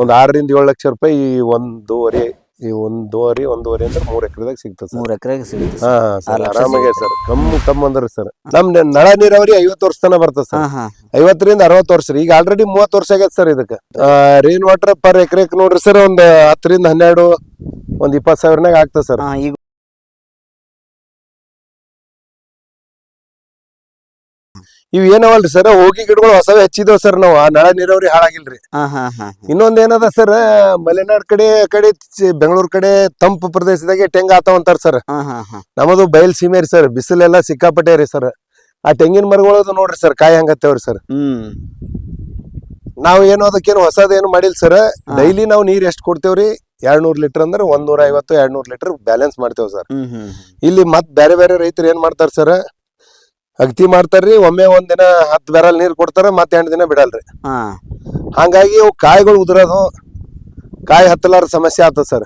ಒಂದ್ ಆರರಿಂದ ಏಳು ಲಕ್ಷ ರೂಪಾಯಿ ಈ ಒಂದೂವರೆ ಈ ಒಂದೂವರೆ ಒಂದೂವರೆ ಅಂದ್ರೆ ಮೂರ್ ಎಕರೆದಾಗ ಸಿಗ್ತದೆ ಸರ್. ಮೂರ್ ಎಕರೆಗೆ ಸಿಗುತ್ತೆ ಹಾ ಸರ್. ಸರ್ ಆರಾಮಾಗೆ ಸರ್. ಕಮ್ಮಿ ಕಮ್ಮಿ ಅಂದ್ರೆ ಸರ್. ನಮ್ ನ- ನಳ ನೀರಾವರಿ ಐವತ್ತು ವರ್ಷ ತನ ಬರ್ತದೆ ಹಾ ಸರ್. ಹಾ ಐವತ್ತರಿಂದ ಅರವತ್ತು ವರ್ಷ. ರೀ ಈಗ ಆಲ್ರೆಡಿ ಮೂವತ್ತು ವರ್ಷ ಆಗೈತೆ ಸರ್ ಇದಕ್ಕೆ. ರೇನ್ ವಾಟರ್ ಪರ್ ಎಕರೆಕ್ ನೋಡ್ರಿ ಸರ್ ಒಂದ್ ಹತ್ತರಿಂದ ಹನ್ನೆರಡು ಒಂದ್ ಇಪ್ಪತ್ತು ಸಾವಿರನಾಗ ಆಗ್ತದೆ ಸರ್. ಹಾ ಈಗ ಇವ್ ಏನವಲ್ರಿ ಸರ್? ಹೋಗಿ ಗಿಡಗಳು ಹೊಸವೇ ಹಚ್ಚಿದೇವ್ ಸರ್ ನಾವು. ಆ ನಳ ನೀರಾವರಿ ಹಾಳಾಗಿಲ್ರಿ. ಇನ್ನೊಂದ್ ಏನದ ಸರ್? ಮಲೆನಾಡ್ ಕಡೆ ಕಡೆ ಬೆಂಗಳೂರ್ ಕಡೆ ತಂಪು ಪ್ರದೇಶದಾಗೆ ತೆಂಗ ಆತಾವಂತಾರ ಸರ್. ನಮ್ಮದು ಬಯಲ್ ಸೀಮೆ ರೀ ಸರ್. ಬಿಸಿಲೆಲ್ಲ ಸಿಕ್ಕಾಪಟ್ಟೆ ರೀ ಸರ್. ಆ ತೆಂಗಿನ ಮರಗಳದು ನೋಡ್ರಿ ಸರ್ ಕಾಯಿ ಹಂಗತ್ತೇವ್ರಿ ಸರ್. ನಾವು ಏನು ಅದಕ್ಕೇನು ಹೊಸದೇನು ಮಾಡಿಲ್ಲ ಸರ್. ಡೈಲಿ ನಾವು ನೀರ್ ಎಷ್ಟ್ ಕೊಡ್ತೇವ್ರಿ ಎರಡ್ ನೂರ್ ಲೀಟರ್ ಅಂದ್ರೆ ಒಂದ್ ನೂರ ಐವತ್ತು ಎರಡ್ ನೂರ್ ಲೀಟರ್ ಬ್ಯಾಲೆನ್ಸ್ ಮಾಡ್ತೇವ್ ಸರ್. ಇಲ್ಲಿ ಮತ್ ಬೇರೆ ಬೇರೆ ರೈತರು ಏನ್ ಮಾಡ್ತಾರ ಸರ್? ಅಗತಿ ಮಾಡ್ತಾರ್ರಿ ಒಮ್ಮೆ ಒಂದ್ ದಿನ ಹತ್ತು ಬ್ಯಾರಲ್ ನೀರ್ ಕೊಡ್ತಾರ ಮತ್ತೆ ಎಂಟು ದಿನ ಬಿಡಲ್ರಿ. ಹಾ. ಹಂಗಾಗಿ ಅವು ಕಾಯಿಗಳು ಉದುರೋದು ಕಾಯಿ ಹತ್ತಲಾರ ಸಮಸ್ಯೆ ಆತ ಸರ್.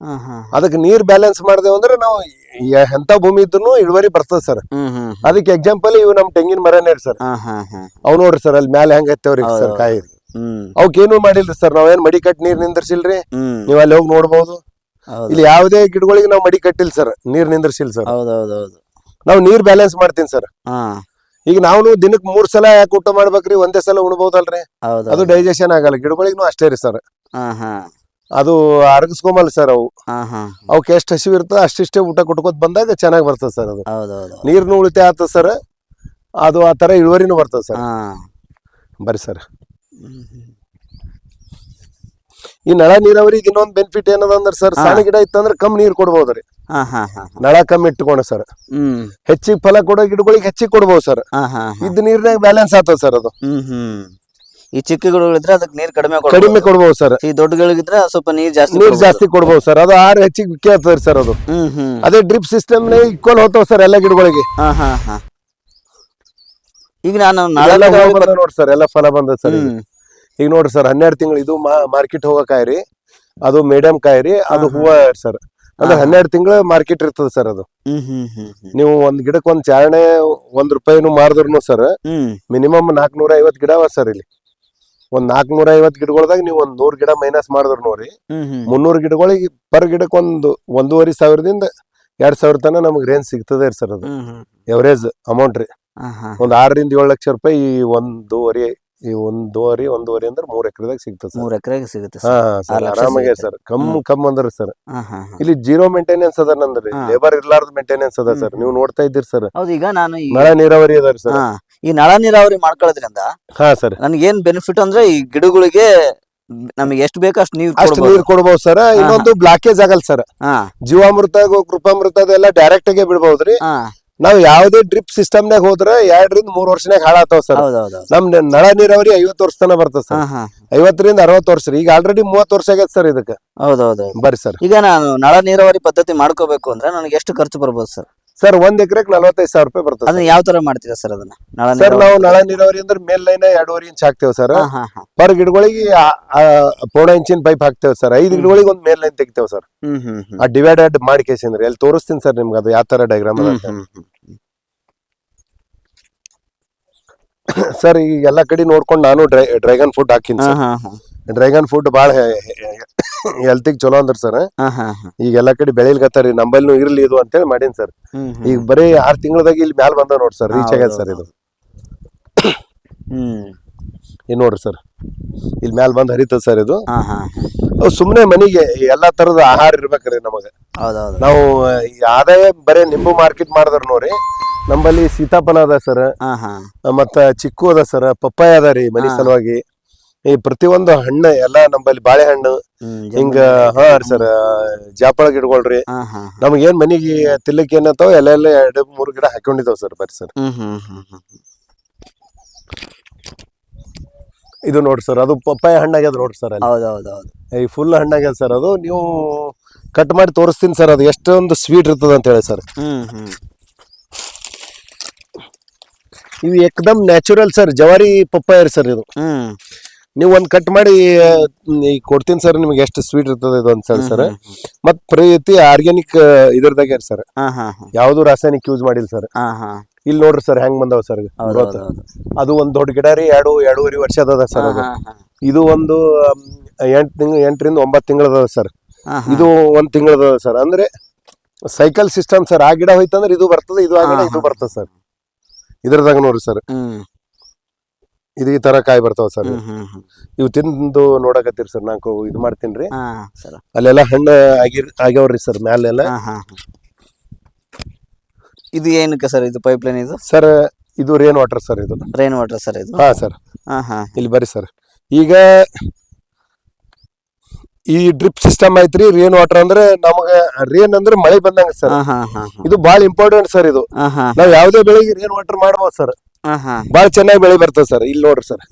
ಹಾ ಹಾ. ಅದಕ್ಕೆ ನೀರ್ ಬ್ಯಾಲೆನ್ಸ್ ಮಾಡ್ದೇವ್ ಅಂದ್ರೆ ನಾವು ಎಂತ ಭೂಮಿ ಇದ್ರು ಇಳುವರಿ ಬರ್ತದ ಸರ್. ಹ್ಮ್ ಹ್ಮ್ ಅದಕ್ಕೆ ಎಕ್ಸಾಂಪಲ್ ಇವು ನಮ್ ತೆಂಗಿನ ಮರನೇ ರೀ ಸರ್. ಹಾ ಹಾ ಹಾ. ಅವ್ ನೋಡ್ರಿ ಸರ್ ಅಲ್ಲಿ ಮ್ಯಾಲೆ ಹೆಂಗ್ ಹತ್ತೇವ್ರಿ ಸರ್ ಹೌದು. ಕಾಯಿ. ಹ್ಮ್. ಅವಕ್ಕೇನು ಮಾಡಿಲ್ರಿ ಸರ್ ನಾವೇನ್ ಮಡಿ ಕಟ್ ನೀರ್ ನಿಂದ್ರಸಿಲ್ರಿ? ಹ್ಮ್. ನೀವ್ ಅಲ್ಲಿ ಹೋಗಿ ನೋಡ್ಬೋದು. ಹೌದು. ಇಲ್ಲಿ ಯಾವುದೇ ಗಿಡಗಳಿಗೆ ನಾವು ಮಡಿ ಕಟ್ಟಿಲ್ಲ ಸರ್ ನೀರ್ ನಿಂದ್ರಸಿಲ್ ಸರ್. ಹೌದು ಹೌದು ಹೌದು. ನಾವು ನೀರ್ ಬ್ಯಾಲೆನ್ಸ್ ಮಾಡ್ತೀನಿ ಸರ್ ಹಾ. ಈಗ ನಾವು ದಿನಕ್ ಮೂರ್ ಸಲ ಯಾಕೆ ಊಟ ಮಾಡ್ಬೇಕ್ರಿ? ಒಂದೇ ಸಲ ಉಣ್ಬಹುದಲ್ರಿ ಹೌದು ಅದು ಡೈಜೆಷನ್ ಆಗಲ್ಲ. ಗಿಡಗಳಿಗೂ ಅಷ್ಟೇ ರೀ ಸರ್ ಹಾ ಹಾ. ಅದು ಅರಗಿಸ್ಕೊಂಬಲ್ಲ ಸರ್ ಅವು. ಹಾ ಹಾ. ಅವಕ್ಕೆ ಎಷ್ಟು ಹಸಿವು ಇರ್ತದೆ ಅಷ್ಟಿಷ್ಟೇ ಊಟ ಕೊಟ್ಕೋತ ಬಂದಾಗ ಚೆನ್ನಾಗಿ ಬರ್ತದೆ ಸರ್ ಅದು. ನೀರ್ನು ಉಳಿತಾಯ ಆಗ್ತದೆ ಸರ್ ಅದು ಆ ತರ ಇಳುವರಿನೂ ಬರ್ತದೆ ಸರ್ ಹಾ. ಬರ್ರಿ ಸರ್. ಈ ನಳ ನೀರಾವರಿಗೆ ಇನ್ನೊಂದ್ ಬೆನಿಫಿಟ್ ಏನದ ಅಂದ್ರೆ ಸರ್. ಸಣ್ಣ ಗಿಡ ಇತ್ತಂದ್ರೆ ಕಮ್ಮಿ ನೀರ್ ಕೊಡ್ಬೋದ್ರಿ. ಹಾ ಹಾ ಹಾ ನಳ ಕಮ್ಮಿ ಇಟ್ಕೊಂಡ ಸರ್ ಹೆಚ್ಚಿಗೆ ಫಲ ಕೊಡೋ ಗಿಡಗಳಿಗೆ ಹೆಚ್ಚಿಗೆ ಕೊಡ್ಬೋದು ಸರ್ ಇದ್ ನೀರ್ನಾಗ ಬ್ಯಾಲೆನ್ಸ್ ಆತದ ಸರ್ ಅದು. ಈ ಚಿಕ್ಕ ಗಿಡಗಳಿದ್ರೆ ಅದಕ್ಕೆ ನೀರ್ ಕಡಿಮೆ. ಕಡಿಮೆ ಕೊಡ್ಬೋದು ಸರ್ ಈ ದೊಡ್ಡ ಗಿಡಗಳಿದ್ರೆ ಸ್ವಲ್ಪ ನೀರ್ ಜಾಸ್ತಿ ನೀರ್ ಜಾಸ್ತಿ ಕೊಡ್ಬೋದು ಸರ್ ಅದು ಆರು ಹೆಚ್ಚಿಗೆ ಕೇಳ್ತದೆ ಸರ್ ಅದು. ಅದೇ ಡ್ರಿಪ್ ಸಿಸ್ಟಮ್ ಈಕ್ವಲ್ ಹೋಗ್ತಾವ ಸರ್ ಎಲ್ಲ ಗಿಡಗಳಿಗೆ. ಈಗ ನಾನು ನಾಳೆ ನೋಡಿ ಸರ್ ಎಲ್ಲ ಫಲ ಬಂದದ ಸರ್ ಈಗ. ನೋಡ್ರಿ ಸರ್ ಹನ್ನೆರಡು ತಿಂಗಳು ಇದು ಮಾರ್ಕೆಟ್ ಹೋಗೋ ಕಾಯ್ರಿ ಅದು ಮೀಡಿಯಂ ಕಾಯ್ರಿ ಅದು. ಹೂವ ಸರ್. ಅಂದ್ರೆ. ಹನ್ನೆರಡು ತಿಂಗಳು ಮಾರ್ಕೆಟ್ ಇರ್ತದೆ ಸರ್ ಅದು. ನೀವು ಒಂದ್ ಗಿಡಕ್ಕೆ ಒಂದ್ ಚಾರಣೆ ಒಂದ್ ರೂಪಾಯಿನು ಮಾರಿದ್ರು ಸರ್ ಮಿನಿಮಮ್ ನಾಲ್ಕನೂರ ಐವತ್ ಗಿಡ ಅವ ಸರ್ ಇಲ್ಲಿ. ಒಂದ್ ನಾಲ್ಕನೂರ ಐವತ್ ಗಿಡಗಳದಾಗ ನೀವು ಒಂದ್ ನೂರ್ ಗಿಡ ಮೈನಸ್ ಮಾಡಿದ್ರು ನೋಡ್ರಿ. ಮುನ್ನೂರ್ ಗಿಡಗಳಿಗೆ ಪರ್ ಗಿಡಕ್ಕೆ ಒಂದು ಒಂದೂವರೆ ಸಾವಿರದಿಂದ ಎರಡ್ ಸಾವಿರ ತನ ನಮ್ಗೆ ರೇಂಜ್ ಸಿಗ್ತದೆ ಸರ್ ಅದು. ಎವರೇಜ್ ಅಮೌಂಟ್ ರೀ. ಒಂದ್ ಆರರಿಂದ ಏಳು ಲಕ್ಷ ರೂಪಾಯಿ ಒಂದೂವರೆ ಈ ಒಂದೂವರೆ ಒಂದೂವರೆ ಅಂದ್ರೆ ಮೂರ್ ಎಕರೆದಾಗ ಸಿಗ್ತದೆ ಮೂರ್ ಎಕರೆಗೆ ಸಿಗುತ್ತೆ ಹಾ ಸರ್. ಆರಾಮಾಗೆ. ಸರ್. ಕಮ್. ಕಮ್ ಅಂದ್ರೆ ಸರ್. ಇಲ್ಲಿ ಜೀರೋ ಮೇಂಟೆನೆನ್ಸ್ ಅದ ನಂದ್ರಿ. ಲೇಬರ್ ಇರ್ಲಾರ್ದ ಮೇಂಟೆನೆನ್ಸ್ ಅದ ಸರ್. ನೀವು ನೋಡ್ತಾ ಇದ್ದೀರಿ ಸರ್. ಹೌದು ಈಗ ನಾನು ಮಳೆ ನಳ ನೀರಾವರಿ ಅದ ಸರ್. ಹಾ ಈ ನಳ ನೀರಾವರಿ ಮಾಡ್ಕೊಳ್ಳೋದ್ರಿಂದ ಹಾ ಸರ್. ನನಗೆ ಏನ್ ಬೆನಿಫಿಟ್ ಅಂದ್ರೆ ಈ ಗಿಡಗಳಿಗೆ ನಮಗೆ ಎಷ್ಟು ಬೇಕೋ ಅಷ್ಟು ನೀರು ಅಷ್ಟು ನೀರ್ ಕೊಡ್ಬೋದು ಸರ್. ಇನ್ನೊಂದು ಬ್ಲಾಕೇಜ್ ಆಗಲ್ಲ ಸರ್. ಹಾ. ಜೀವಾಮೃತ ಗೋ- ಕೃಪಾಮೃತ ಅದೆಲ್ಲ ಡೈರೆಕ್ಟ್ ಆಗಿ ಬಿಡ್ಬೋದ್ರಿ ಹಾ. ನಾವ್ ಯಾವ್ದೇ ಡ್ರಿಪ್ ಸಿಸ್ಟಮ್ ನಾಗ ಹೋದ್ರ ಎರಡರಿಂದ ಮೂರ್ ವರ್ಷನಾಗ ಹಾಳಾತಾವ ಸರ್. ಹೌದೌದು. ನಮ್ ನಳ ನೀರಾವರಿ ಐವತ್ ವರ್ಷ ತನ ಬರ್ತದೆ ಹಾ ಸರ್. ಹಾ ಐವತ್ತರಿಂದ ಅರವತ್ತು ವರ್ಷ ರೀ. ಈಗ ಆಲ್ರೆಡಿ ಮೂವತ್ತು ವರ್ಷ ಆಗೈತೆ ಸರ್ ಇದಕ್ಕೆ. ಹೌದೌದು. ಬರ್ರಿ ಸರ್. ಈಗ ನಾನು ನಳ ನೀರಾವರಿ ಪದ್ಧತಿ ಮಾಡ್ಕೋಬೇಕು ಅಂದ್ರೆ ನನಗೆ ಎಷ್ಟು ಖರ್ಚು ಬರ್ಬೋದು ಸರ್? ಸರ್ ಒಂದ್ ಎಕರೆಗೆ ನಲವತ್ತೈದು ಸಾವಿರ ರೂಪಾಯಿ ಬರ್ತದೆ ಅದನ್ನ ಯಾವ ತರ ಮಾಡ್ತೀರಾ ಸರ್ ಅದನ್ನ? ನಳ ಸರ್ ನೀರಾವರಿ ನಾವು ನಳ ನೀರಾವರಿ ಅಂದ್ರೆ ಮೇಲ್ ಲೈನ್ ಎರಡೂವರೆ ಇಂಚ್ ಹಾಕ್ತೇವೆ ಸರ್. ಹಾ ಹಾ ಹಾ. ಪರ್ ಗಿಡಗಳಿಗೆ ಪೋಣ ಆ ಪೌಣ ಇಂಚಿನ ಪೈಪ್ ಹಾಕ್ತೇವೆ ಸರ್. ಐದು ಗಿಡಗಳಿಗೆ ಒಂದ್ ಮೇಲ್ ಲೈನ್ ತೆಗಿತೇವೆ ಸರ್. ಹ್ಮ್ ಹ್ಮ್ ಹ್ಮ್. ಆ ಡಿವೈಡೆಡ್ ಮಾಡಿ ಕೇಸಿಂದ್ರೆ ಅಲ್ಲಿ ತೋರಿಸ್ತೀನಿ ಸರ್ ನಿಮ್ಗೆ ಅದು ಯಾವ ತರ ಡೈಗ್ರಾಮ್ ಹ್ಮ್ ಹ್ಮ್ ಹ್ಮ್. ಸರ್ ಈಗ ಎಲ್ಲಾ ಕಡೆ ನೋಡ್ಕೊಂಡು ನಾನು ಡ್ರೈ ಡ್ರ್ಯಾಗನ್ ಫುಡ್ ಹಾಕಿನಿ ಸರ್. ಹಾ ಹಾ ಡ್ರ್ಯಾಗನ್ ಫುಡ್ ಭಾಳ ಹೆಲ್ತಿಗೆ ಚಲೋ ಅಂದ್ರ ಸರ್. ಹಾ ಹಾ ಹಾ. ಈಗ ಎಲ್ಲ ಕಡೆ ಬೆಳಿಲ್ಗತ್ತಾರಿ ನಂಬಲ್ನು ಇರ್ಲಿ ಇದು ಅಂತೇಳಿ ಮಾಡೀನಿ ಸರ್. ಹ್ಮ್ ಹ್ಮ್. ಈಗ ಬರೀ ಆರ್ ತಿಂಗಳದಾಗ ಇಲ್ಲಿ ಮ್ಯಾಲ ಬಂದ ನೋಡಿ ಸರ್ ರೀಚ್ ಆಗ್ಯದ ಸರ್ ಇದು. ಹ್ಮ್. ನೋಡ್ರಿ ಸರ್ ಇಲ್ಲಿ ಮ್ಯಾಲ ಬಂದ್ ಹರಿತದ ಸರ್ ಇದು. ಹಾ ಹಾ. ಸುಮ್ನೆ ಮನಿಗೆ ಎಲ್ಲಾ ತರದ ಆಹಾರ ಇರ್ಬೇಕ್ರಿ ನಮಗ. ಹೌದೌದು ನಾವು ಈ ಆದಾಯ ಬರೇ ನಿಂಬು ಮಾರ್ಕೆಟ್ ಮಾಡಿದ್ರ ನೋಡ್ರಿ. ನಮ್ಮಲ್ಲಿ ಸೀತಾಫಲ ಅದ ಸರ್ ಹಾ ಹಾ. ಮತ್ತ ಚಿಕ್ಕು ಅದ ಸರ್ ಪಪ್ಪಾಯ ಅದ ರೀ ಮನಿ. ಸಲುವಾಗಿ. ಈ ಪ್ರತಿಯೊಂದು ಹಣ್ಣು ಎಲ್ಲಾ ನಮ್ಮಲ್ಲಿ ಬಾಳೆಹಣ್ಣು ಹಿಂಗ ಹಾ ಸರ್ ಜಾಪಳ ಗಿಡಗಳ್ರಿ. ಹಾ ಹಾ ನಮ್ಗ ಏನ್ ಮನಿಗೆ ತಿಲ್ಲಕ್ ಏನತ್ತಾವ ಎಲ್ಲ ಎಲ್ಲ ಎರಡು ಮೂರು ಗಿಡ ಹಾಕೊಂಡಿದಾವ್ ಸರ್ ಬರ್ರಿ ಸರ್ ಹ್ಮ್ ಹ್ಮ್ ಹ್ಮ್ ಹ್ಮ್. ಇದು ನೋಡ್ರಿ ಸರ್ ಅದು ಪಪ್ಪಾಯ ಹಣ್ಣಾಗ್ಯದ ನೋಡ್ರಿ ಸರ್ ಅಲ್ಲಿ. ಹೌದು ಈ ಫುಲ್ ಹಣ್ಣಾಗ್ಯದ ಸರ್ ಅದು ನೀವು ಕಟ್ ಮಾಡಿ ತೋರಿಸ್ತೀನಿ ಸರ್ ಅದು ಎಷ್ಟೊಂದು ಸ್ವೀಟ್ ಇರ್ತದ ಅಂತ ಹೇಳಿ ಸರ್ ಹ್ಮ್ ಹ್ಮ್. ಇವು ಏಕದಮ್ ನ್ಯಾಚುರಲ್ ಸರ್ ಜವಾರಿ ಪಪ್ಪಾಯ ರೀ ಸರ್ ಇದು. ಹ್ಮ್. ನೀವು ಒಂದ್ ಕಟ್ ಮಾಡಿ ಈ ಕೊಡ್ತೀನಿ ಸರ್ ನಿಮ್ಗೆ ಎಷ್ಟು ಸ್ವೀಟ್ ಇರ್ತದೆ ಇದು ಒಂದ್ಸಲ ಸರ್ ಮತ್ ಪ್ರೀತಿ ಆರ್ಗ್ಯಾನಿಕ್ ಇದ್ರದಾಗ ಸರ್? ಹಾ ಹಾ ಹಾ. ಯಾವ್ದು ರಾಸಾಯನಿಕ ಯೂಸ್ ಮಾಡಿಲ್ಲ ಸರ್. ಹಾ ಹಾ. ಇಲ್ಲಿ ನೋಡ್ರಿ ಸರ್ ಹೆಂಗ್ ಬಂದಾವ ಸರ್ ಅದು ಒಂದ್ ದೊಡ್ಡ ಗಿಡ ರೀ ಎರಡು ಎರಡೂವರೆ ವರ್ಷ ಅದ ಸರ್ ಅದು. ಹಾ ಹಾ. ಇದು ಒಂದು ಎಂಟ್ ತಿಂಗ್ ಎಂಟರಿಂದ ಒಂಬತ್ತು ತಿಂಗಳದ ಸರ್. ಹಾ, ಹಾ. ಇದು ಒಂದ್ ತಿಂಗಳದ ಸರ್. ಅಂದ್ರೆ ಸೈಕಲ್ ಸಿಸ್ಟಮ್ ಸರ್ ಆ ಗಿಡ ಹೋಯ್ತಂದ್ರೆ ಇದು ಬರ್ತದೆ ಇದು ಆ ಗಿಡ ಇದು ಬರ್ತದೆ ಸರ್. ಇದ್ರದಾಗ ನೋಡ್ರಿ ಸರ್. ಇದು ಈ ತರ ಕಾಯಿ ಬರ್ತಾವ ಸರ್. ಇವು ತಿಂದು ನೋಡಕತ್ತೀರಿ ಸರ್ ನಾಲ್ಕು ಇದು ಮಾಡ್ತೀನಿ ಅಲ್ಲೆಲ್ಲ ಹಣ್ಣು ಆಗಿ ಆಗ್ಯಾವ್ರಿ ಸರ್ ಮ್ಯಾಲೆಲ್ಲ. ಇದು ಏನಕ್ಕೆ ಸರ್ ಇದು ಪೈಪ್ ಲೈನ್ ಇದು? ಸರ್ ಇದು ರೇನ್ ವಾಟರ್ ಸರ್ ಇದು. ರೇನ್ ವಾಟರ್ ಸರ್ ಇದು? ಹಾ ಸರ್. ಹಾ ಹಾ. ಇಲ್ಲಿ ಬರ್ರಿ ಸರ್. ಈಗ ಈ ಡ್ರಿಪ್ ಸಿಸ್ಟಮ್ ಐತ್ರಿ ರೇನ್ ವಾಟರ್ ಅಂದ್ರೆ ನಮಗ ರೇನ್ ಅಂದ್ರೆ ಮಳೆ ಬಂದಂಗ ಸರ್. ಇದು ಬಹಳ ಇಂಪಾರ್ಟೆಂಟ್ ಸರ್ ಇದು. ನಾವ್ ಯಾವ್ದೇ ಬೆಳೆಗೆ ರೇನ್ ವಾಟರ್ ಮಾಡ್ಬೋದು ಸರ್ ಹಾ ಹಾ. ಬಾಳ ಚೆನ್ನಾಗಿ ಬೆಳೆ ಬರ್ತದೆ ಸರ್ ಇಲ್ಲಿ ನೋಡ್ರಿ ಸರ್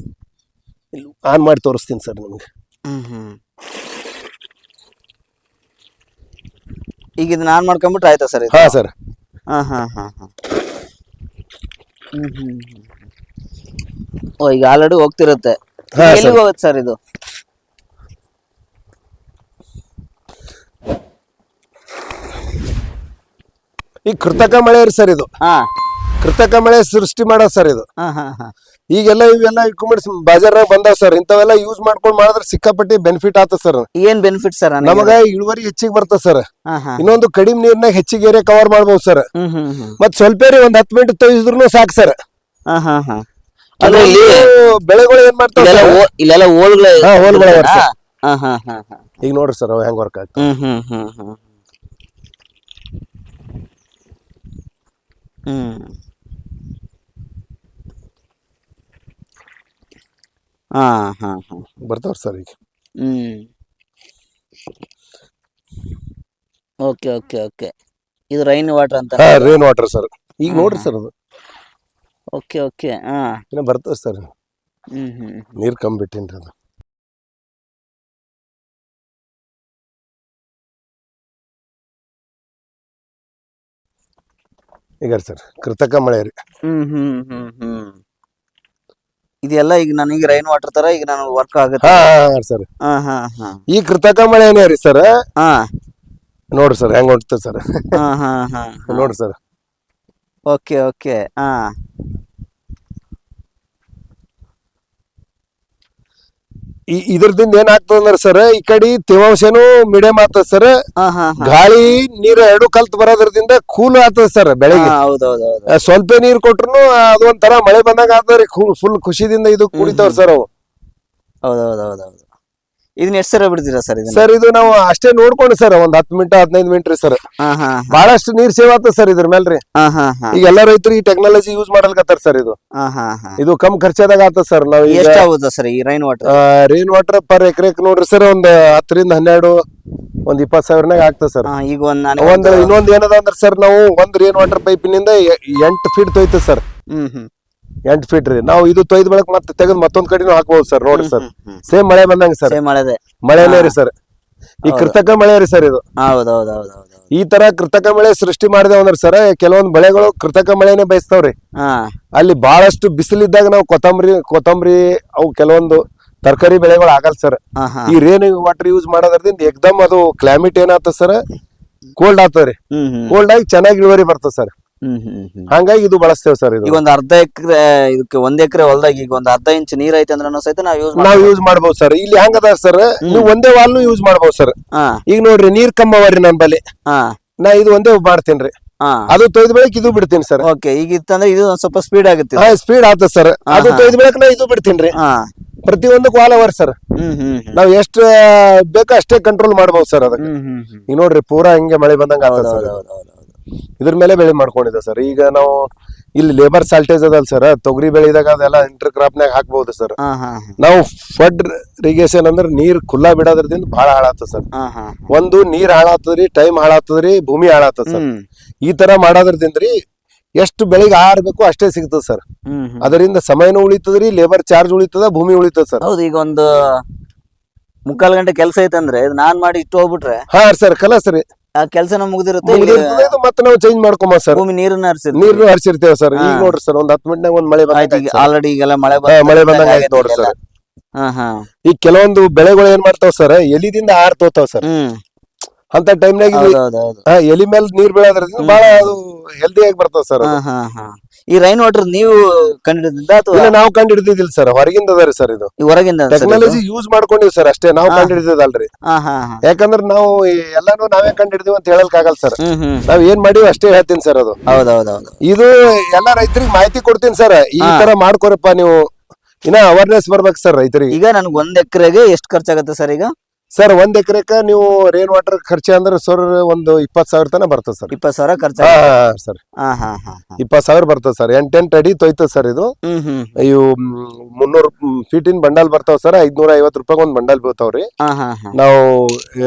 ಇಲ್ಲಿ ಆನ್ ಮಾಡಿ ತೋರಿಸ್ತೀನಿ ಸರ್ ನಿಮ್ಗೆ. ಈಗ ಇದನ್ನ ಆನ್ ಮಾಡ್ಕೊಂಡ್ಬಿಟ್ರೆ ಆಯ್ತಾ ಸರ್ ಹಾ ಸರ್ ಹಾ ಹಾ ಹಾ ಹಾ. ಓ ಈಗ ಆಲ್ರೆಡಿ ಹೋಗ್ತಿರುತ್ತೆ. ಎಲ್ಲಿಗೆ. ಹೋಗುತ್ತೆ ಸರ್ ಇದು? ಈ ಕೃತಕ ಮಳೆ ರೀ ಸರ್ ಇದು. ಹಾ. ಕೃತಕ ಮಳೆ ಸೃಷ್ಟಿ ಮಾಡೋದು ಸರ್ ಇದು. ಹಾ ಹಾ ಹಾ. ಈಗೆಲ್ಲ ಇವೆಲ್ಲ ಇಟ್ಕೊಂಡ್ಬಿಡಿ ಬಾಜಾರ್ನಾಗ ಬಂದಾವ ಸರ್. ಇಂಥವೆಲ್ಲ ಯೂಸ್ ಮಾಡ್ಕೊಂಡ್ ಮಾಡಿದ್ರೆ ಸಿಕ್ಕಾಪಟ್ಟಿ ಬೆನಿಫಿಟ್ ಆತ ಸರ್. ಏನ್ ಬೆನಿಫಿಟ್ ಸರ್ ನಮಗ ಇಳುವರಿ ಹೆಚ್ಚಿಗೆ ಬರ್ತದ ಸರ್. ಇನ್ನೊಂದು ಕಡಿಮೆ ನೀರ್ನಾಗ ಹೆಚ್ಚಿಗೆ ಏರಿಯಾ ಕವರ್ ಮಾಡ್ಬೋದು ಸರ್. ಮತ್ ಸ್ವಲ್ಪ ಒಂದ್ ಹತ್ತು ಮಿನಿಟ್ ತೆಗೆದ್ರು ಸಾಕು ಸರ್. ಹಾ ಹಾ ಹಾ. ಅಂದ್ರೆ ಬೆಳೆಗಳು ಏನ್ ಮಾಡ್ತಾರೆ ಇಲ್ಲೆಲ್ಲ ಈಗ ನೋಡ್ರಿ ಸರ್ ಹೆಂಗ್ ವರ್ಕ್ ಆಗ್ತದೆ ಹ್ಮ್ ಹ್ಮ್ ಹ್ಮ್ ಹ್ಮ್ ಹ್ಮ್ ಹಾ ಹಾ ಹಾ. ಬರ್ತಾವ್ರಿ ಸರ್ ಈಗ. ಹ್ಮ್. Okay okay okay. ಇದು ರೈನ್ ವಾಟರ್ ಅಂತ. ರೈನ್ ವಾಟರ್ ಸರ್ ಈಗ ನೋಡ್ರಿ ಸರ್ ಅದು. Okay okay. ಹಾಂ. ಇನ್ನ ಬರ್ತದೆ ಸರ್ ಹ್ಮ್ ಹ್ಮ್. ನೀರ್ ಕಮ್ಮಿ ಬಿಟ್ಟಿನ್ರಿ ಅದು. ಈಗ ಸರ್ ಕೃತಕ ಮಳೆ ರೀ. ಹ್ಮ್ ಹ್ಮ್ ಹ್ಮ್ ಹ್ಮ್. ಇದೆಲ್ಲ ಈಗ ನನಗೆ ರೈನ್ ವಾಟರ್ ತರ ಈಗ ನಾನು ವರ್ಕ್ ಆಗುತ್ತೆ. ಹಾ ಸರ್. ಹಾ ಹಾ ಹಾ. ಈ ಕೃತಕ ಮಳೆ ಏನೇ ರೀ ಸರ್? ಹಾ. ನೋಡ್ರಿ ಸರ್ ಹೆಂಗ್ ಹೊಂಟ್ತದೆ ಸರ್? ಹಾ ಹಾ ಹಾ. ನೋಡ್ರಿ ಸರ್. Okay okay. ಹಾ. ಈ ಇದ್ರದಿಂದ ಏನ್ ಆಗ್ತದ ಅಂದ್ರೆ ಸರ್ ಈ ಕಡೆ ತೇವಾಂಶನು ಮೀಡಿಯಂ ಆಗ್ತದ ಸರ್ ಗಾಳಿ ನೀರು ಎರಡು ಕಲ್ತ್ ಬರೋದ್ರದಿಂದ ಕೂಲ್ ಆಗ್ತದ ಸರ್ ಬೆಳಿಗ್ಗೆ. ಹೌದೌದು ಸ್ವಲ್ಪ ನೀರ್ ಕೊಟ್ರು ಅದು ಒಂಥರ ಮಳೆ ಬಂದಾಗ ಆಗ್ತದ್ರಿ ಫುಲ್ ಖುಷಿದಿಂದ ಇದು ಕುಡಿತಾವ್ರಿ ಸರ್ ಅವು. ಹೌದೌದೌದೌದು ಹೌದೌದು. ಇದನ್ನ ಎಷ್ಟು ಸರ ಬಿಡ್ತೀರಾ ಸರ್ ಇದನ್ನ? ಸರ್ ಇದು ನಾವು ಅಷ್ಟೇ ನೋಡ್ಕೊಂಡು ಸರ್ ಒಂದ್ ಹತ್ತು ಮಿನಿಟ್ ಹದಿನೈದು ಮಿನಿಟ್ ರೀ ಸರ್. ಹಾ ಹಾ ಬಹಳಷ್ಟು ನೀರ್ ಸೇವ್ ಆಗ್ತದೆ ಸರ್ ಇದ್ರ ಮೇಲ್ರಿ ಹಾ ಹಾ ಹಾ. ಈಗ ಎಲ್ಲಾ ರೈತರು ಈ ಟೆಕ್ನಾಲಜಿ ಯೂಸ್ ಮಾಡಲ್ಕತ್ತಾರ ಸರ್ ಇದು. ಹಾ ಹಾ ಹಾ. ಇದು ಕಮ್ ಖರ್ಚಾದಾಗ ಆತ ಸರ್ ನಾವು ಈಗ ಎಷ್ಟಾಗುತ್ತಾ ಸರ್ ಈ rain water rain water per ಎಕರೆಕ್ ನೋಡ್ರಿ ಸರ್ ಒಂದ್ ಹತ್ತರಿಂದ ಹನ್ನೆರಡು ಒಂದ್ ಇಪ್ಪತ್ ಸಾವಿರನಾಗ ಆಗ್ತದೆ ಸರ್. ಈಗ ಒಂದ್ ನಾನು ಒಂದ್ ಇನ್ನೊಂದ್ ಏನದ ಅಂದ್ರೆ ಸರ್ ನಾವು ಒಂದ್ ರೈನ್ ವಾಟರ್ ಪೈಪಿನಿಂದ ಎಂಟು ಫೀಟ್ ತೊಯ್ತದ ಸರ್. ಹ್ಮ್ ಹ್ಮ್. ಎಂಟು ಫೀಟ್ ರೀ. ನಾವು ಇದು ತೊಯ್ದ ಬೆಳಕ್ ಮತ್ತೆ ತೆಗೆದು ಮತ್ತೊಂದ್ ಕಡೆನೂ ಹಾಕ್ಬೋದು ಸರ್ ನೋಡಿ ಸರ್. ಸೇಮ್ ಮಳೆ ಬಂದಂಗ ಸರ್. ಸೇಮ್ ಮಳೆನೇ ರೀ ಸರ್. ಈ ಕೃತಕ ಮಳೆ ರೀ ಸರ್ ಇದು. ಈ ತರ ಕೃತಕ ಮಳೆ ಸೃಷ್ಟಿ ಮಾಡಿದೆ ಅಂದ್ರೆ ಸರ್ ಕೆಲವೊಂದ್ ಬೆಳೆಗಳು ಕೃತಕ ಮಳೆನೆ ಬಯಸ್ತಾವ್ರಿ. ಹಾ. ಅಲ್ಲಿ ಬಹಳಷ್ಟು ಬಿಸಿಲಿದ್ದಾಗ ನಾವು ಕೊತ್ತಂಬರಿ ಕೊತ್ತಂಬರಿ ಅವು ಕೆಲವೊಂದು ತರಕಾರಿ ಬೆಳೆಗಳು ಆಗಲ್ಲ ಸರ್. ಹಾ ಹಾ. ಈ ರೇನ್ ವಾಟರ್ ಯೂಸ್ ಮಾಡೋದ್ರಿಂದ ಎಕ್ದಮ್ ಅದು ಕ್ಲೈಮೇಟ್ ಏನಾಗ್ತದ ಸರ್? ಕೋಲ್ಡ್ ಆಗ್ತದ್ರಿ ಹ್ಮ್ ಹ್ಮ್. ಕೋಲ್ಡ್ ಆಗಿ ಚೆನ್ನಾಗಿ ಇಳುವರಿ ಬರ್ತದೆ ಸರ್. ಹಂಗಾಗಿ ಇದು ಬಳಸ್ತೇವೆ ಸರ್ ಇದು. ಈಗ ಒಂದ್ ಅರ್ಧ ಎಕರೆ ಇದಕ್ಕೆ ಒಂದ್ ಎಕರೆ ಹೊಲದಾಗ ಈಗ ಒಂದ್ ಅರ್ಧ ಇಂಚ್ ನೀರ್ ಐತೆ ಅಂದ್ರೆ ಸಹಿತ ನಾವ್ ಯೂಸ್ ನಾವ್ ಯೂಸ್ ಮಾಡ್ಬೋದು ಸರ್. ಇಲ್ಲಿ ಹಂಗದ ಸರ್ ನೀವು ಒಂದೇ ವಾಲ್ನು ಯೂಸ್ ಮಾಡ್ಬೋದು ಸರ್. ಹಾ. ಈಗ ನೋಡ್ರಿ ನೀರ್ ಕಮ್ಮ ಅವರಿ ನಂಬಲ್ಲಿ ಬಲ್ಲಿ. ಹಾ. ನಾ ಇದು ಒಂದೇ ಮಾಡ್ತೀನಿ ಹಾ. ಅದು ತೊಯ್ದ ಬೆಳಕ್ ಇದು ಬಿಡ್ತೀನಿ ಸರ್. ಓಕೆ ಈಗ ಇತ್ತಂದ್ರೆ ಇದು ಒಂದ್ ಸ್ವಲ್ಪ ಸ್ಪೀಡ್ ಆಗುತ್ತೆ. ಹಾ ಸ್ಪೀಡ್ ಆತ ಸರ್. ಅದು. ತೊಯ್ದ ಬೆಳಕ್ ನಾ ಇದು ಬಿಡ್ತೀನಿ ಹಾ. ಪ್ರತಿಯೊಂದಕ್ಕೂ ವಾಲ್ ಅವರ್ ಸರ್. ಹ್ಮ್ ಹ್ಮ್ ಹ್ಮ್. ನಾವ್ ಎಷ್ಟ್ ಬೇಕೋ ಅಷ್ಟೇ ಕಂಟ್ರೋಲ್ ಮಾಡ್ಬೋದು ಸರ್ ಅದಕ್ಕೆ. ಹ್ಮ್ ಹ್ಮ್ ಹ್ಮ್. ಈಗ ನೋಡ್ರಿ ಪೂರಾ ಹಿಂಗೆ ಮಳೆ ಬಂದಂಗ ಆಗ್ತದೆ ಇದ್ರ ಮೇಲೆ ಬೆಳೆ ಮಾಡ್ಕೊಂಡಿದ್ದೆ ಸರ್ ಈಗ ನಾವು ಇಲ್ಲಿ ಲೇಬರ್ ಸಾಲ್ಟೇಜ್ ಅದಲ್ಲ ಸರ್ ತೊಗರಿ ಬೆಳೆದಾಗ ಅದೆಲ್ಲ ಇಂಟರ್ ಕ್ರಾಪ್ನಾಗ ಹಾಕ್ಬಹುದು ಸರ್ ನಾವು ಫಡ್ ಇರಿಗೇಷನ್ ಅಂದ್ರೆ ನೀರ್ ಖುಲ್ಲಾ ಬಿಡೋದ್ರದಿಂದ ಬಹಳ ಹಾಳಾಗ್ತದ ಸರ್ ಒಂದು ನೀರ್ ಹಾಳಾತದ್ರಿ ಟೈಮ್ ಹಾಳಾತದ್ರಿ ಭೂಮಿ ಹಾಳಾಗ್ತದ ಸರ್ ಈ ತರ ಮಾಡೋದ್ರದಿಂದ ರೀ ಎಷ್ಟು ಬೆಳಿಗ್ಗೆ ಆರ್ಬೇಕು ಬೇಕು ಅಷ್ಟೇ ಸಿಗ್ತದ ಸರ್ ಅದರಿಂದ ಸಮಯನೂ ಉಳಿತದ್ರಿ ಲೇಬರ್ ಚಾರ್ಜ್ ಉಳಿತದ ಭೂಮಿ ಉಳಿತದ ಸರ್ ಹೌದು ಈಗ ಒಂದು ಮುಕ್ಕಾಲು ಗಂಟೆ ಕೆಲಸ ಐತಂದ್ರೆ ನಾನ್ ಮಾಡಿ ಇಟ್ಟು ಹೋಗ್ಬಿಟ್ರೆ ಹಾ ಸರ್ ಕಲಸ್ ರೀ. ಆ ಕೆಲಸನ ಮುಗ್ದಿರುತ್ತೆ ಇಲ್ಲಿ ಇದು ಮತ್ತೆ ನಾವು ಚೇಂಜ್ ಮಾಡ್ಕೊಂಬ ಸರ್. ಭೂಮಿ ನೀರನ್ನ ಹರಿಸಿರ್ತೀವಿ. ನೀರು ಹರಿಸಿರ್ತೇವೆ ಸರ್. ಈಗ. ನೋಡ್ರಿ ಸರ್ ಒಂದ್ ಹತ್ತು ಮಿನಿಟ್ನಾಗ ಒಂದ್ ಮಳೆ ಆಯ್ತು ಈಗ ಬಂದ ಆಲ್ರೆಡಿ ಈಗೆಲ್ಲ ಮಳೆ ಬಂದ ಮಳೆ ಬಂದಂಗ ಆಯ್ತು ನೋಡ್ರಿ. ಸರ್. ಹಾ ಹಾ. ಈಗ ಕೆಲವೊಂದು ಬೆಳೆಗಳು ಏನ್ ಮಾಡ್ತಾವ್ ಸರ್ ಎಲಿದಿಂದ ಆರ್ ತೋತಾವ ಸರ್. ಹ್ಮ್. ಅಂತ ಟೈಮ್ನಾಗ ಹೌದೌದು ಹೌದು ಎಲಿ ಮೇಲೆ ನೀರ್ ಬೀಳೋದ್ರಿಂದ ಬಹಳ ಅದು ಹೆಲ್ದಿ ಆಗಿ ಬರ್ತಾವ ಸರ್ ಹಾ ಹಾ ಹಾ. ಈ ರೈನ್ ವಾಟರ್ ನೀವು ಕಂಡಿಡಿದಿಲ್ಲ ಅಥವಾ? ಇಲ್ಲ ನಾವು ಕಂಡು ಸರ್ ಹೊರಗಿಂದ ಅದರಿ ಸರ್ ಇದು. ಈ ಹೊರಗಿಂದ ಟೆಕ್ನಾಲಜಿ ಯೂಸ್ ಮಾಡ್ಕೊಂಡಿವಿ ಸರ್ ಅಷ್ಟೇ. ನಾವು. ಕಂಡು ಹಿಡಿದಿದ್ದಲ್ರಿ ಹಾ ಹಾ ಹಾ. ಯಾಕಂದ್ರೆ ನಾವು ಈ ಎಲ್ಲಾನು ನಾವೇ ಕಂಡು ಹಿಡಿದಿವಿ ಅಂತ ಹೇಳಲ್ಕಾಗಲ್ಲ ಸರ್ ಹ್ಮ್ ಹ್ಮ್. ನಾವ್ ಏನ್ ಮಾಡಿವಿ ಅಷ್ಟೇ ಹೇಳ್ತೀನಿ ಸರ್ ಅದು. ಹೌದೌದೌದು. ಇದು ಎಲ್ಲಾ ರೈತರಿಗೆ ಮಾಹಿತಿ ಕೊಡ್ತೀನಿ ಸರ್ ಈ ತರ ಮಾಡ್ಕೊರಪ್ಪ ನೀವು. ಇನ್ನ ಅವೇರ್ನೆಸ್ ಬರ್ಬೇಕು ಸರ್ ರೈತರಿಗೆ. ಈಗ ನನ್ಗೆ ಒಂದ್ ಎಕರೆಗೆ ಎಷ್ಟು ಖರ್ಚಾಗತ್ತೆ ಸರ್ ಈಗ? ಸರ್ ಒಂದ್ ಎಕರೆಕ ನೀವು ರೇನ್ ವಾಟರ್ ಖರ್ಚು ಅಂದ್ರೆ ಸರ್ ಒಂದು ಇಪ್ಪತ್ ಸಾವಿರ ತನ ಬರ್ತದೆ ಸರ್. ಇಪ್ಪತ್ ಸಾವಿರ ಹಾ ಸರ್. ಹಾ ಹಾ ಹಾ ಹಾ. ಇಪ್ಪತ್ ಸಾವಿರ ಬರ್ತದೆ ಸರ್. ಎಂಟೆಂಟು ಅಡಿ ತೊಯ್ತದೆ ಸರ್ ಇದು. ಹ್ಮ್ ಹ್ಮ್. ಇವು ಮುನ್ನೂರು ಫೀಟಿನ ಬಂಡಲ್ ಬರ್ತಾವ ಸರ್. ಐದ್ನೂರ ಐವತ್ತು ರೂಪಾಯಿ ಒಂದ್ ಬಂಡಲ್ ಬೀಳ್ತಾವ್ರಿ. ಹಾ ಹಾ ಹಾ. ನಾವು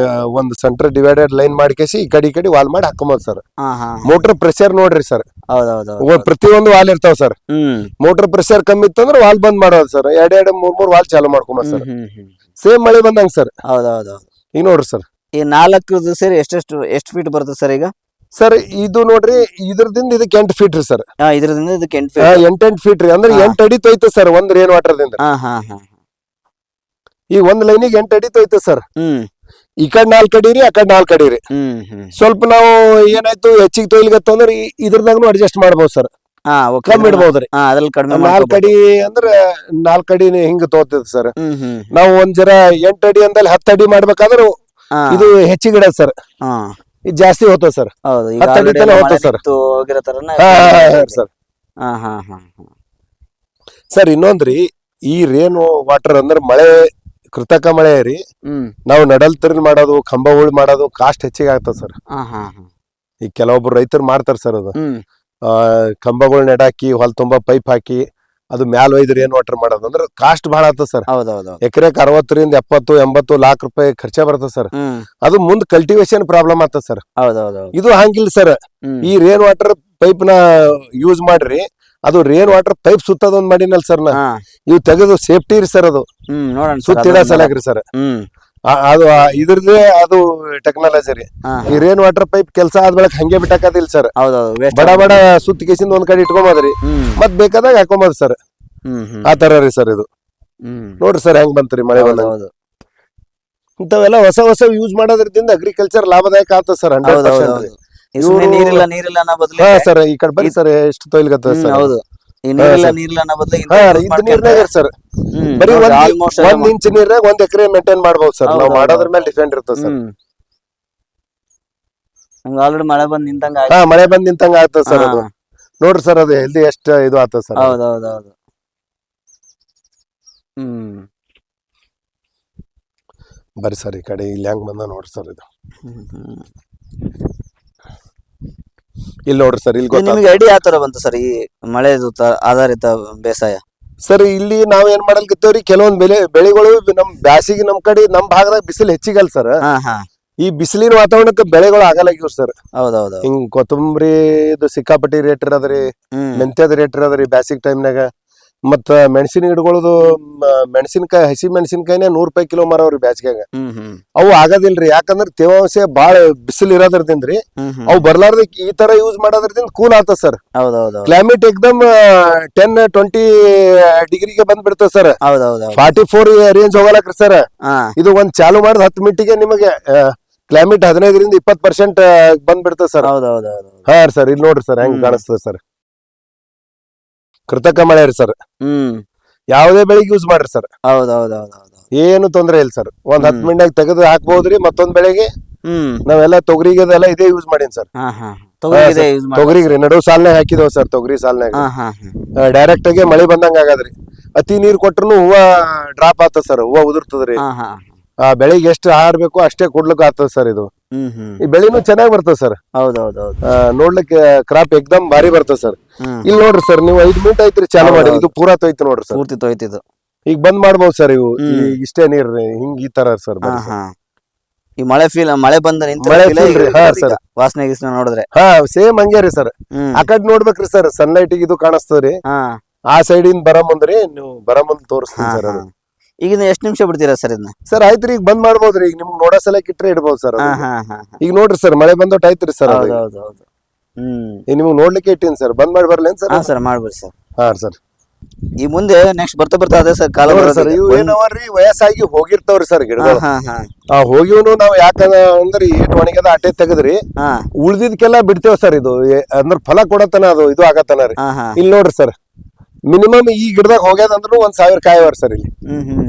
ಆ, ಒಂದ್ ಸೆಂಟರ್ ಡಿವೈಡೆಡ್ ಲೈನ್ ಮಾಡ್ಕೇಸಿ ಈ ಕಡೆ ಈ ಕಡೆ ವಾಲ್ ಮಾಡಿ ಹಾಕೊಂಬೋದು ಸರ್. ಹಾ ಹಾ ಮೋಟರ್ ಪ್ರೆಷರ್ ನೋಡ್ರಿ ಸರ್. ಹೌದೌದೌದು. ಪ್ರತಿಯೊಂದು ವಾಲ್ ಇರ್ತಾವ ಸರ್. ಹ್ಮ್. ಮೋಟರ್ ಪ್ರೆಷರ್ ಕಮ್ಮಿ ಇತ್ತಂದ್ರೆ ವಾಲ್ ಬಂದ್ ಮಾಡೋದು ಸರ್. ಎರಡ್ ಎರಡ್ ಮೂರ್ ಮೂರ್ ವಾಲ್ ಚಾಲು ಮಾಡ್ಕೊಂಬ ಸರ್. ಹ್ಮ್ ಹ್ಮ್ ಹ್ಮ್. ಸೇಮ್ ಮಳೆ ಬಂದಂಗ ಸರ್. ಹೌದೌದು. ಈಗ ನೋಡ್ರಿ ಸರ್. ಈ ನಾಲ್ಕು ಸೇರಿ ಎಷ್ಟೆಷ್ಟು ಎಷ್ಟು ಫೀಟ್ ಬರ್ತದೆ ಸರ್ ಈಗ? ಸರ್ ಇದು ನೋಡ್ರಿ ಇದ್ರದಿಂದ ಇದಕ್ಕೆ ಎಂಟು ಫೀಟ್ ರೀ ಸರ್. ಆ, ಇದ್ರದಿಂದ ಇದಕ್ಕೆ ಎಂಟು ಫೀಟ್ ಎಂಟೆಂಟು ಫೀಟ್ ರೀ. ಅಂದ್ರೆ ಹಾ. ಎಂಟು ಅಡಿ ತೊಯ್ತು ಸರ್ ಒಂದ್ ರೇನ್ ವಾಟರ್ದಿಂದ ಹಾ ಹಾ ಹಾ. ಈಗ ಒಂದ್ ಲೈನಿಗೆ ಎಂಟ್ ಅಡಿ ತೊಯ್ತು ಸರ್. ಹ್ಮ್. ಈ ಕಡೆ ನಾಲ್ಕು ಕಡೀರಿ ರೀ ಆ ಕಡೆ ನಾಲ್ಕು ಕಡೀರಿ ರೀ ಹ್ಮ್ ಹ್ಮ್. ಸ್ವಲ್ಪ ನಾವು ಏನಾಯ್ತು ಹೆಚ್ಚಿಗೆ ತೊಯ್ಲಿಗತ್ತು ಅಂದ್ರೆ ಈ- ಇದ್ರದಾಗನು ಅಡ್ಜಸ್ಟ್ ಮಾಡ್ಬೋದು ಸರ್ ಹಾ ಓಕೆ ಕಮ್ಮಿ ಇಡ್ಬೋದ್ರಿ ಹಾ ಅದ್ರಲ್ಲಿ ಕಡಿಮೆ ನಾಲ್ಕು ಮಾಡ್ಕೋಬೋದು. ಅಡಿ ಅಂದ್ರೆ ನಾಲ್ಕು ಅಡಿ ಹಿಂಗ್ ತೋತದ ಸರ್ ಹ್ಮ್ ಹ್ಮ್ ನಾವು ಒಂದ್ ಜರ ಎಂಟು ಅಡಿ ಅಂದಲ್ಲಿ ಹತ್ತು ಅಡಿ ಮಾಡ್ಬೇಕಾದ್ರೆ ಹಾ. ಇದು ಹೆಚ್ಚಿಗೆ ಇಡದ್ ಸರ್ ಹಾ. ಇದು ಜಾಸ್ತಿ ಹೋಗ್ತದ ಸರ್ ಹೌದು ಈಗ ಹತ್ತು ಅಡಿ already ತನಕ ಎಲ್ಲ ಹೋಗ್ತದೆ ಮಳೆ sir. ನಿಂತು ಹೋಗಿರೋ ತರನ ಸರ್ ಹಾ ಹಾ ಹಾ ಹಾ ಸರ್ ಇನ್ನೊಂದ್ರಿ ಈ ರೇನ್ ವಾಟರ್ ಅಂದ್ರೆ ಮಳೆ ಕೃತಕ ಮಳೆ ರೀ. ಹ್ಮ್. ನಾವು ನಡಲ್ ತಿರ್ಲ್ ಮಾಡೋದು ಕಂಬ ಉಳ್ ಮಾಡೋದು ಕಾಸ್ಟ್ ಹೆಚ್ಚಿಗೆ ಆಗ್ತದೆ ಸರ್. ಹಾ ಹಾ ಹಾ. ಈಗ ಕೆಲವೊಬ್ರು ರೈತರು ಮಾಡ್ತಾರೆ ಸರ್ ಅದು. ಹ್ಮ್. ಆ, ಕಂಬಗಳು ನೆಡಾಕಿ ಹೊಲ ತುಂಬಾ ಪೈಪ್ ಹಾಕಿ ಅದು ಮ್ಯಾಲ್ ಒಯ್ದ್ರೆ ಏನ್ ವಾಟರ್ ಮಾಡೋದು ಅಂದ್ರೆ ಕಾಸ್ಟ್ ಬಹಳ ಆಗ್ತದೆ ಸರ್. ಹೌದೌದು ಎಕರೆಕ್ ಅರವತ್ತರಿಂದ ಎಪ್ಪತ್ತು ಎಂಬತ್ತು ಲಾಖ ರೂಪಾಯಿ ಖರ್ಚೆ ಬರ್ತದೆ ಸರ್. ಹ್ಮ್. ಅದು ಮುಂದ್ ಕಲ್ಟಿವೇಶನ್ ಪ್ರಾಬ್ಲಮ್ ಆಗ್ತದೆ ಸರ್. ಹೌದೌದು ಇದು ಹಂಗಿಲ್ಲ ಸರ್. ಈ ರೇನ್ ವಾಟರ್ ಪೈಪ್ನ ಯೂಸ್ ಮಾಡ್ರಿ ಅದು ರೇನ್ ವಾಟರ್ ಪೈಪ್ ಸುತ್ತದೊಂದ್ ಮಾಡಿನಲ್ ಸರ್ ನಾ. ಇವು ತೆಗೆದು ಸೇಫ್ಟಿ ರೀ ಸರ್ ಅದು. ನೋಡೋಣ ಸುತ್ತಿಡ ಸಲಾಗ್ರಿ ಸರ್ ಅದು ಇದ್ರದೇ ಅದು ಟೆಕ್ನಾಲಜಿ ರೀ. ಈ ರೇನ್ ವಾಟರ್ ಪೈಪ್ ಕೆಲಸ ಆದ್ಮೇಲೆ ಹಂಗೆ ಬಿಟ್ಟಾಕದಿಲ್ಲ ಸರ್ ಬಡ ಬಡ ಸುತ್ತ ಕೇಸಿಂದ ಒಂದ್ ಕಡೆ ಇಟ್ಕೊಂಬೋದ್ರಿ ಮತ್ ಬೇಕಾದಾಗ ಹಾಕೊಂಬೋದ್ ಸರ್ ಆ ತರ ರೀ ಸರ್ ಇದು. ನೋಡ್ರಿ ಸರ್ ಹೆಂಗ್ ಬಂತ್ರಿ ಮಳೆ ಹೌದೌದು. ಇಂಥವೆಲ್ಲ ಹೊಸ ಹೊಸ ಯೂಸ್ ಮಾಡೋದ್ರಿಂದ ಅಗ್ರಿಕಲ್ಚರ್ ಲಾಭದಾಯಕ ಆಗ್ತದೆ ಸರ್ ಹಂಡ್ರೆಡ್ ಪರ್ಸೆಂಟ್ ಸುಮ್ನೆ ನೀರಿಲ್ಲ ನೀರಿಲ್ಲ ಅನ್ನೋ ಬದಲು ಹಾ ಸರ್ ಈ ಕಡೆ ಬರ್ರಿ ಸರ್ ಎಷ್ಟು ತೊಯ್ಲಿಗತ್ತದ ಹ್ಮ್, ಸರ್? ಹೌದು. ಈ ನೀರಿಲ್ಲ. ನೀರಿಲ್ಲ ಅನ್ನೋ ಬದಲು ಹಾ ಇದ್ ನೀರ್ನಾಗ ಸರ್. ಬರೀ ಒಂದ್ ಇಂಚ್ ನೀರ್ನಾಗ ಒಂದ್ ಎಕರೆ ಮೇಂಟೈನ್ ಮಾಡ್ಬೋದು ಸರ್. ನಾವು ಹೌದು, ಮಾಡೋದ್ರ ಮೇಲೆ ಡಿಪೆಂಡ್ ಇರ್ತದೆ ಸರ್. ಹ್ಮ್. ಆಲ್ರೆಡಿ ಮಳೆ ಬಂದ್ ನಿಂತಂಗ ಹಾ ಮಳೆ ಬಂದ್ ನಿಂತಂಗ ಆಗ್ತದೆ ಸರ್ ಅದು. ನೋಡ್ರಿ ಸರ್ ಅದು ಹೆಲ್ದಿ ಎಷ್ಟ್ ಇದು ಆತ ಸರ್. ಹೌದೌದೌದು ಹ್ಮ್. ಬರ್ರಿ ಸರ್ ಈ ಕಡೆ ಇಲ್ಲಿ ಹೆಂಗ್ ಬಂದ ನೋಡ್ರಿ ಸರ್ ಇದು. ಹ್ಮ್, ಹ್ಮ್. ಇಲ್ಲಿ ನೋಡ್ರಿ ಸರ್ ಇಲ್ಲಿ ನಿಮ್ಗೆ ಐಡಿಯಾ ಯಾವ ತರ ಬಂತು ಸರ್ ಈ ಮಳೆ ಆಧಾರಿತ ಬೇಸಾಯ? ಸರ್ ಇಲ್ಲಿ ನಾವ್ ಏನ್ ಮಾಡಲ್ಕಿತ್ತೇವ್ರಿ ಕೆಲವೊಂದ್ ಬೆಳೆ ಬೆಳೆಗಳು ನಮ್ ಬ್ಯಾಸಿಗೆ ನಮ್ ಕಡೆ ನಮ್ ಭಾಗದಾಗ ಬಿಸಿಲು ಹೆಚ್ಚಿಗಲ್ ಸರ್. ಹಾ ಹಾ. ಈ ಬಿಸಿಲಿನ ವಾತಾವರಣಕ್ಕೆ ಬೆಳೆಗಳು ಆಗಲಾಗಿವ್ ಸರ್. ಹೌದೌದು ಹಿಂಗ್ ಕೊತ್ತಂಬರಿ ಇದು ಸಿಕ್ಕಾಪಟ್ಟಿ ರೇಟ್ ಇರೋದ್ರಿ ಹ್ಮ್. ಮೆಂತ್ಯದ ರೇಟ್ ಇರೋದ್ರಿ ಬ್ಯಾಸಿಗ್ ಟೈಮ್ನಾಗ ಮತ್ತ ಮೆಣಸಿನ ಗಿಡಗಳದು ಮೆಣಸಿನಕಾಯಿ ಹಸಿ ಮೆಣಸಿನಕಾಯಿನೇ ನೂರ್ ರೂಪಾಯಿ ಕಿಲೋ ಮಾರವ್ರಿ ಬ್ಯಾಸಿಗ್ಯಾಗ ಅವು ಆಗೋದಿಲ್ರಿ ಯಾಕಂದ್ರ ತೇವಾಂಶ ಬಾಳ ಬಿಸಿಲ್ ಇರೋದ್ರದಿಂದ್ರಿ ಅವು ಬರ್ಲಾರ್ದ ಈ ತರ ಯೂಸ್ ಮಾಡೋದ್ರದಿಂದ ಕೂಲ್ ಆತ ಸರ್ ಕ್ಲೈಮೇಟ್ ಎಕ್ದಮ್ ಟೆನ್ ಟ್ವೆಂಟಿ ಡಿಗ್ರಿಗೆ ಬಂದ್ ಬಿಡ್ತದೆ ಸರ್ ಫಾರ್ಟಿ ಫೋರ್ ರೇಂಜ್ ಹೋಗಲಕ್ರಿ ಸರ್ ಇದು ಒಂದ್ ಚಾಲು ಮಾಡಿದ ಹತ್ತು ಮಿನಿಟಿಗೆ ನಿಮಗೆ ಕ್ಲೈಮೇಟ್ ಹದಿನೈದರಿಂದ ಇಪ್ಪತ್ ಪರ್ಸೆಂಟ್ ಬಂದ್ಬಿಡ್ತದೆ ಸರ್ ಹಾ ಸರ್ ಇಲ್ಲಿ ನೋಡ್ರಿ ಸರ್ ಹೆಂಗ್. ಕಾಣಿಸ್ತದೆ ಸರ್ ಕೃತಕ ಮಳೆ ರೀ ಸರ್ ಹ್ಮ್. ಯಾವುದೇ ಬೆಳೆಗೆ ಯೂಸ್ ಮಾಡ್ರಿ ಸರ್ ಹೌದೌದೌದೌದು. ಏನು ತೊಂದ್ರೆ ಇಲ್ಲ ಸರ್ ಒಂದ್ ಹತ್ತು. ಮಿನಿಟ್ ತೆಗೆದು ಹಾಕ್ಬೋದ್ರಿ ಮತ್ತೊಂದ್ ಬೆಳೆಗೆ ಹ್ಮ್. ನಾವೆಲ್ಲ ತೊಗರಿಗೆ ಅದೆಲ್ಲ ಇದೇ ಯೂಸ್ ಮಾಡೀನಿ ಸರ್ ಹಾ ಹಾ ತೊಗರಿ ಇದೆ ಯೂಸ್ ಮಾಡಿ ತೊಗರಿಗೆ ನಡು ಸಾಲ್ನಾಗ ಹಾಕಿದೇವ್ ಸರ್ ತೊಗರಿ ಸಾಲ್ನಾಗ ಹಾ ಹಾ ಹಾ. ಡೈರೆಕ್ಟ್ ಆಗಿ ಮಳೆ ಬಂದಂಗ ಆಗದ್ರಿ. ಅತಿ ನೀರ್ ಕೊಟ್ರು ಹೂವ ಡ್ರಾಪ್ ಆತ ಸರ್ ಹೂವ ಉದುರ್ತದ್ರಿ. ಹಾ ಹಾ. ಆ ಬೆಳಿಗ್ಗೆ ಎಷ್ಟು ಆಹಾರ ಬೇಕೋ ಅಷ್ಟೇ ಕೊಡ್ಲಿಕ್ಕೆ ಆಗ್ತದೆ ಸರ್ ಇದು. ಈ ಬೆಳೆನೂ ಚೆನ್ನಾಗಿ ಬರ್ತದೆ ಸರ್. ನೋಡ್ಲಿಕ್ಕೆ ಕ್ರಾಪ್ ಎಕ್ದಮ್ ಭಾರಿ ಬರ್ತದೆ ಸರ್. ಇಲ್ಲಿ ನೋಡ್ರಿ ಸರ್ ನೀವು ಐದ್ ಮಿನಿಟ್ ಐತ್ರಿ ಚಾಲು ಮಾಡಿ ಇದು ಪೂರಾ ತೊಯ್ತು ನೋಡ್ರಿ ಸರ್. ಪೂರ್ತಿ ತೊಯ್ತಿದ್ದು. ಈಗ ಬಂದ್ ಮಾಡ್ಬೋದು ಸರ್ ಇವು. ಇಷ್ಟೇ ನೀರ್ ಹಿಂಗ್ ಈ ತರ ಸರ್ ಈ ಮಳೆ ಫೀಲ್ ಮಳೆ ಬಂದ. ವಾಸನೆ ಗೀಸನೆ ನೋಡಿದ್ರೆ. ಹಾ ಸೇಮ್ ಹಂಗೆ ರೀ ಸರ್. ಆ ಕಡೆ ನೋಡ್ಬೇಕ್ರಿ ಸರ್ ಸನ್ಲೈಟ್ ಇದು ಕಾಣಿಸ್ತದ್ರಿ ಆ ಸೈಡ್ ಇಂದ ಬರ ಮುಂದ್ರಿ ನೀವು ಬರ ಮುಂದ್ ತೋರಿಸ್ತೀನಿ ಸರ್ ಅದು. ಈಗ ಎಷ್ಟು ನಿಮಿಷ ಬಿಡ್ತೀರಾ ಸರ್ ಇದನ್ನ? ಸರ್ ಆಯ್ತ್ರಿ ಈಗ ಬಂದ್ ಮಾಡ್ಬೋದ್ರಿ. ಈಗ ನಿಮ್ಗೆ ನೋಡೋ ಸಲ ಇಟ್ರೆ ಇಡ್ಬೋದು ಸರ್ ಹಾ ಹಾ ಹಾ ಹಾ. ಈಗ ನೋಡ್ರಿ ಸರ್ ಮಳೆ ಬಂದೋಟ್ ಆಯ್ತ್ರಿ ಸರ್ ಹೌದು ಹೌದು ಹೌದು. ಹ್ಮ್. ಈಗ ನಿಮ್ಗೆ ನೋಡ್ಲಿಕ್ಕೆ ಇಟ್ಟಿನಿ ಸರ್. ಬಂದ್ ಮಾಡಿ ಬರ್ಲೇನ್ ಸರ್? ಹಾ ಸರ್ ಮಾಡ್ಬಿಡಿ ಸರ್. ಹಾ ಸರ್. ಈ ಮುಂದೆ ನೆಕ್ಸ್ಟ್ ಬರ್ತಾ ಬರ್ತಾ ಅದೇ ಸರ್ ಕಾಲ ನೋಡ್ರಿ ಸರ್ ಈಗ. ಇವು ಏನವರಿ ವಯಸ್ಸಾಗಿ ಹೋಗಿರ್ತಾವ್ರಿ ಸರ್ ಗಿಡ ಗಿಡಗಳು. ಹಾ ಹಾ ಆ ಹೋಗಿವ್ನು ನಾವ್ ಯಾಕಂದ್ರೆ ಅಂದ್ರೆ ಏಟ್ ಒಣಗ್ಯದ ಅಟ್ಟೆ ತೆಗದ್ರಿ ಹಾ. ಉಳ್ದಿದ್ಕೆಲ್ಲ ಬಿಡ್ತೇವ್ ಸರ್ ಇದು. ಅಂದ್ರೆ ಅಂದ್ರ ಫಲ ಕೊಡತನ ಅದು ಇದು ಆಗತನ ರೀ. ಹಾ ಹಾ. ಇಲ್ಲಿ ನೋಡ್ರಿ ಸರ್. ಮಿನಿಮಮ್ ಈ ಗಿಡದಾಗ ಹೋಗ್ಯದ ಅಂದ್ರೂ ಒಂದ್ ಸಾವಿರ ಕಾಯಿ ಅವ್ರ ಸರ್ ಇಲ್ಲಿ.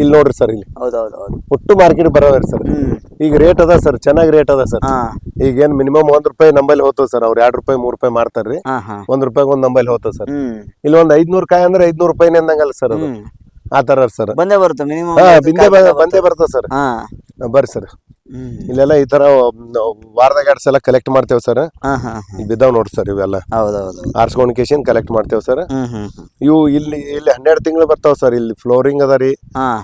ಇಲ್ಲಿ ನೋಡ್ರಿ ಸರ್ ಇಲ್ಲಿ. ಒಟ್ಟು ಮಾರ್ಕೆಟ್ ಬರೋವ್ರಿ ಸರ್ ಈಗ ರೇಟ್ ಅದ ಸರ್ ಚೆನ್ನಾಗಿ ರೇಟ್ ಅದ ಸರ್. ಈಗ ಏನ್ ಮಿನಿಮಮ್ ಒಂದ್ ರೂಪಾಯಿ ನಂಬಲ್ಲಿ ಹೋಗ್ತದ ಸರ್ ಅವ್ರ ಎರಡ್ ರೂಪಾಯಿ ಮೂರ್ ರೂಪಾಯಿ ಮಾರ್ತಾರ್ರಿ ಒಂದ್ ರೂಪಾಯಿ ಒಂದ್ ನಂಬಲ್ಲಿ ಹೋಗ್ತದ ಸರ್. ಇಲ್ಲಿ ಒಂದ್ ಐದ್ನೂರ್ ಕಾಯಿ ಅಂದ್ರೆ ಐದ್ನೂರ್ ರೂಪಾಯಿ ಅಂದಂಗಲ್ಲ ಸರ್ ಅದು. ಆತರ ಆ ತರ ಸರ್. ಬಂದೇ ಬರುತ್ತೆ ಮಿನಿಮಮ್ ಬಿಂದೆ ಬರ್ತದ ಸರ್. ಬರ್ರಿ ಸರ್. ಇಲ್ಲೆಲ್ಲ ಈ ತರ ವಾರದಾಗ ಎರಡ್ ಸಲ ಕಲೆಕ್ಟ್ ಮಾಡ್ತೇವೆ ಸರ್ ಬಿದ್ದಾವ್ ನೋಡ್ರಿ ಸರ್ ಇವೆಲ್ಲ. ಆರ್ಸ್ಕೊಂಡ್ ಕೇಶನ್ ಕಲೆಕ್ಟ್ ಮಾಡ್ತೇವೆ ಸರ್ ಇವು ಇಲ್ಲಿ ಇಲ್ಲಿ ಹನ್ನೆರಡು ತಿಂಗಳು ಬರ್ತಾವ ಸರ್ ಇಲ್ಲಿ ಫ್ಲೋರಿಂಗ್ ಅದ ರೀ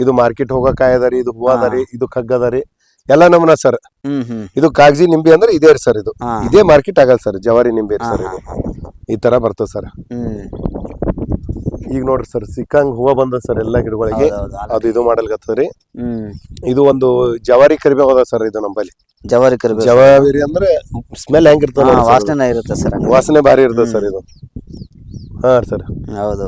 ಇದು ಮಾರ್ಕೆಟ್ ಹೋಗೋ ಅದರಿ ಅದ ರೀ ಇದು ಹೂವ ಅದ ರೀ ಇದು ಕಗ್ಗ ಅದರಿ ಎಲ್ಲಾ ಎಲ್ಲ ನಮೂನ ಸರ್ ಇದು ಕಾಗಜಿ ನಿಂಬೆ ಅಂದ್ರೆ ಇದೇ ರೀ ಸರ್ ಇದು. ಇದೇ ಮಾರ್ಕೆಟ್ ಆಗಲ್ಲ ಸರ್ ಜವಾರಿ ನಿಂಬೆ ಸರ್ ಇದು. ಈ ತರ ಬರ್ತದೆ ಸರ್ ಈಗ ನೋಡ್ರಿ ಸರ್ ಸಿಕ್ಕಂಗ್ ಹೂವ ಬಂದ ಸರ್ ಎಲ್ಲ ಗಿಡಗಳಿಗೆ. ಅದು ಇದು ಮಾಡಲ್ಗತ್ತದ್ರಿ. ಇದು ಒಂದು ಜವಾರಿ ಕರಿಬೇವು ಅದ ಸರ್ ಇದು ನಂಬಲ್ಲಿ. ಜವಾರಿ ಕರಿಬೇವು. ಜವಾರಿ ಅಂದ್ರೆ ಸ್ಮೆಲ್ ಹೆಂಗಿರ್ತದ ವಾಸನೆ ಇರುತ್ತೆ ಸರ್ ವಾಸನೆ ಭಾರಿ ಇರ್ತದೆ ಸರ್ ಇದು. ಹಾ ಸರ್. ಹೌದು.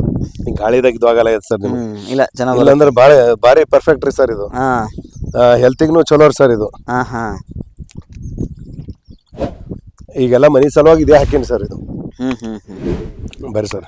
ಈ ಗಾಳಿದಾಗ ಇದು ಆಗಲ್ಲ ಸರ್ ನಿಮ್ಗೆ. ಇಲ್ಲ ಚೆನ್ನಾಗಿ ಇಲ್ಲ ಅಂದ್ರೆ ಭಾಳ ಭಾರಿ ಪರ್ಫೆಕ್ಟ್ ರೀ ಸರ್ ಇದು. ಹಾ. ಹೆಲ್ತಿಗೂ ಚಲೋ ರೀ ಸರ್ ಇದು. ಈಗೆಲ್ಲ ಮನಿ ಸಲುವಾಗಿ ಇದೇ ಹಾಕೀನಿ ಸರ್ ಇದು. ಹ್ಞೂ ಹ್ಞೂ ಹ್ಞೂ ಬರ್ರಿ ಸರ್.